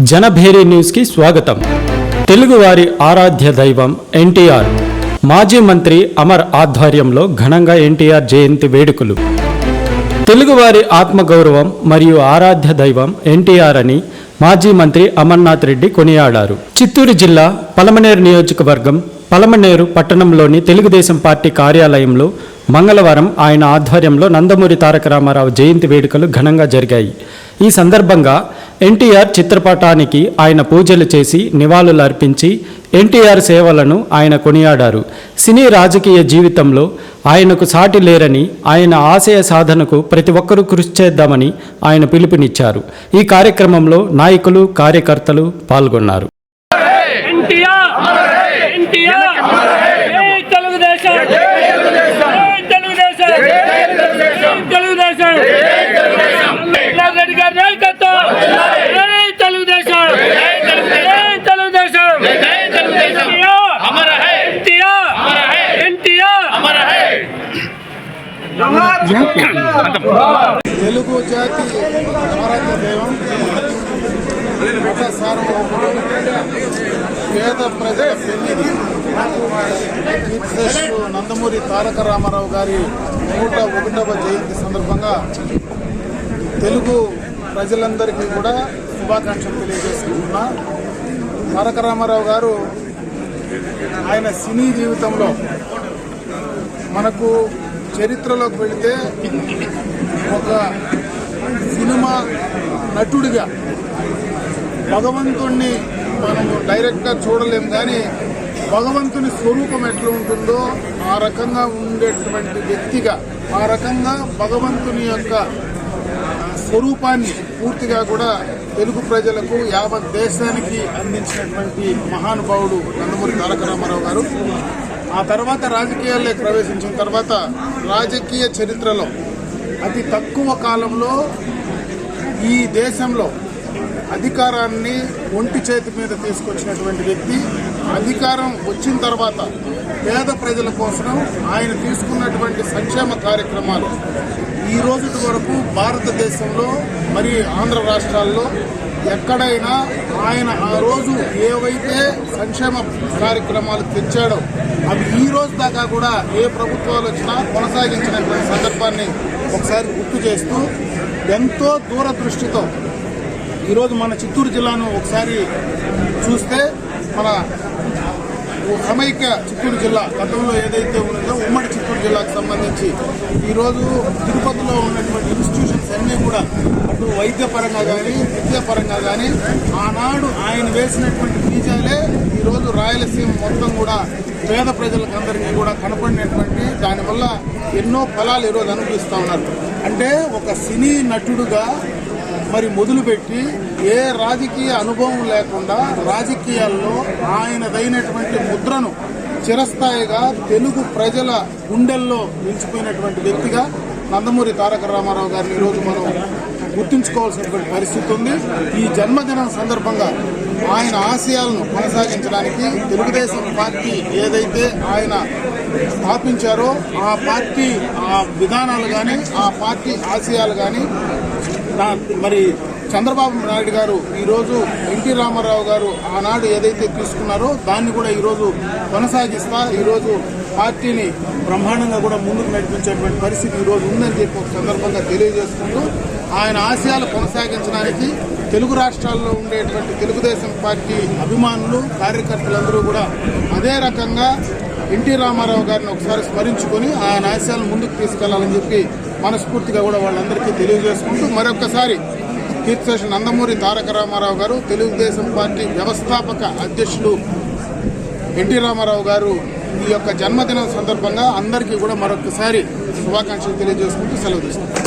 జనభేరి న్యూస్కి స్వాగతం. తెలుగువారి ఆరాధ్య దైవం ఎన్టీఆర్. మాజీ మంత్రి అమర్ ఆధ్వర్యంలో ఘనంగా ఎన్టీఆర్ జయంతి వేడుకలు. తెలుగువారి ఆత్మగౌరవం మరియు ఆరాధ్య దైవం ఎన్టీఆర్ అని మాజీ మంత్రి అమర్నాథ్ రెడ్డి కొనియాడారు. చిత్తూరు జిల్లా పలమనేరు నియోజకవర్గం పలమనేరు పట్టణంలోని తెలుగుదేశం పార్టీ కార్యాలయంలో మంగళవారం ఆయన ఆధ్వర్యంలో నందమూరి తారక రామారావు జయంతి వేడుకలు ఘనంగా జరిగాయి. ఈ సందర్భంగా ఎన్టీఆర్ చిత్రపటానికి ఆయన పూజలు చేసి నివాళులు అర్పించి ఎన్టీఆర్ సేవలను ఆయన కొనియాడారు. సినీ రాజకీయ జీవితంలో ఆయనకు సాటి లేరని ఆయన ఆశయ సాధనకు ప్రతి ఒక్కరూ కృషి చేద్దామని ఆయన పిలుపునిచ్చారు. ఈ కార్యక్రమంలో నాయకులు కార్యకర్తలు పాల్గొన్నారు ఎన్టీఆర్ ఎన్టీఆర్ జై తెలుగుదేశం జై తెలుగుదేశం జై తెలుగుదేశం రాజశేఖర రెడ్డి గారి నాయకత్వం జై తెలుగుదేశం జై తెలుగుదేశం ఎన్టీఆర్ ఎన్టీఆర్ తెలుగు జాతి ఆరాధ్య దైవం మత సార్వభౌముడు పేద ప్రజల పెన్నిధి నందమూరి తారక రామారావు గారి నూట ఒకటవ జయంతి సందర్భంగా తెలుగు ప్రజలందరికీ కూడా శుభాకాంక్షలు తెలియజేసుకుంటున్నా తారక రామారావు గారు ఆయన సినీ జీవితంలో మనకు చరిత్రలోకి వెళితే ఒక సినిమా నటుడిగా భగవంతుణ్ణి మనం డైరెక్ట్గా చూడలేము కానీ భగవంతుని స్వరూపం ఎట్లా ఉంటుందో ఆ రకంగా ఉండేటువంటి వ్యక్తిగా ఆ రకంగా భగవంతుని యొక్క స్వరూపాన్ని పూర్తిగా కూడా తెలుగు ప్రజలకు యావత్ దేశానికి అందించినటువంటి మహానుభావుడు నందమూరి తారక రామారావు గారు. ఆ తర్వాత రాజకీయాల్లోకి ప్రవేశించిన తర్వాత రాజకీయ చరిత్రలో అతి తక్కువ కాలంలో ఈ దేశంలో అధికారాన్ని ఒంటి చేతి మీద తీసుకొచ్చినటువంటి వ్యక్తి అధికారం వచ్చిన తర్వాత పేద ప్రజల కోసం ఆయన తీసుకున్నటువంటి సంక్షేమ కార్యక్రమాలు ఈ రోజు వరకు భారతదేశంలో మరి ఆంధ్ర రాష్ట్రాల్లో ఎక్కడైనా ఆయన ఆ రోజు ఏవైతే సంక్షేమ కార్యక్రమాలు తెచ్చాడో అవి ఈ రోజు దాకా కూడా ఏ ప్రభుత్వాలు వచ్చినా కొనసాగించినటువంటి సందర్భాన్ని ఒకసారి గుర్తు చేస్తూ ఎంతో దూరదృష్టితో ఈరోజు మన చిత్తూరు జిల్లాను ఒకసారి చూస్తే మన సమైక్య చిత్తూరు జిల్లా గతంలో ఏదైతే ఉన్నదో ఉమ్మడి చిత్తూరు జిల్లాకు సంబంధించి ఈరోజు తిరుపతిలో ఉన్నటువంటి ఇన్స్టిట్యూషన్స్ అన్నీ కూడా అటు వైద్యపరంగా కానీ విద్యాపరంగా కానీ ఆనాడు ఆయన వేసినటువంటి బీజాలే ఈరోజు రాయలసీమ మొత్తం కూడా పేద ప్రజలకందరికీ కూడా కనపడినటువంటి దానివల్ల ఎన్నో ఫలాలు ఈరోజు అనుభవిస్తూ ఉన్నారు. అంటే ఒక సినీ నటుడుగా మరి మొదలుపెట్టి ఏ రాజకీయ అనుభవం లేకుండా రాజకీయాల్లో ఆయనదైనటువంటి ముద్రను చిరస్థాయిగా తెలుగు ప్రజల గుండెల్లో నిలిచిపోయినటువంటి వ్యక్తిగా నందమూరి తారక రామారావు గారిని ఈరోజు మనం గుర్తుంచుకోవాల్సినటువంటి పరిస్థితి ఉంది. ఈ జన్మదినం సందర్భంగా ఆయన ఆశయాలను కొనసాగించడానికి తెలుగుదేశం పార్టీ ఏదైతే ఆయన స్థాపించారో ఆ పార్టీ ఆ విధానాలు కానీ ఆ పార్టీ ఆశయాలు కానీ మరి చంద్రబాబు నాయుడు గారు ఈరోజు ఎన్టీ రామారావు గారు ఆనాడు ఏదైతే తీసుకున్నారో దాన్ని కూడా ఈరోజు కొనసాగిస్తా ఈరోజు పార్టీని బ్రహ్మాండంగా కూడా ముందుకు నడిపించేటువంటి పరిస్థితి ఈరోజు ఉందని చెప్పి ఒక సందర్భంగా తెలియజేసుకుంటూ ఆయన ఆశయాలు కొనసాగించడానికి తెలుగు రాష్ట్రాల్లో ఉండేటువంటి తెలుగుదేశం పార్టీ అభిమానులు కార్యకర్తలందరూ కూడా అదే రకంగా ఎన్టీ రామారావు గారిని ఒకసారి స్మరించుకొని ఆయన ఆశయాలను ముందుకు తీసుకెళ్ళాలని చెప్పి మనస్ఫూర్తిగా కూడా వాళ్ళందరికీ తెలియజేసుకుంటూ మరొకసారి కీర్తిశేషు నందమూరి తారక రామారావు గారు తెలుగుదేశం పార్టీ వ్యవస్థాపక అధ్యక్షులు ఎన్టీ రామారావు గారు ఈ యొక్క జన్మదినం సందర్భంగా అందరికీ కూడా మరొకసారి శుభాకాంక్షలు తెలియజేసుకుంటూ సెలవు తీసుకుంటారు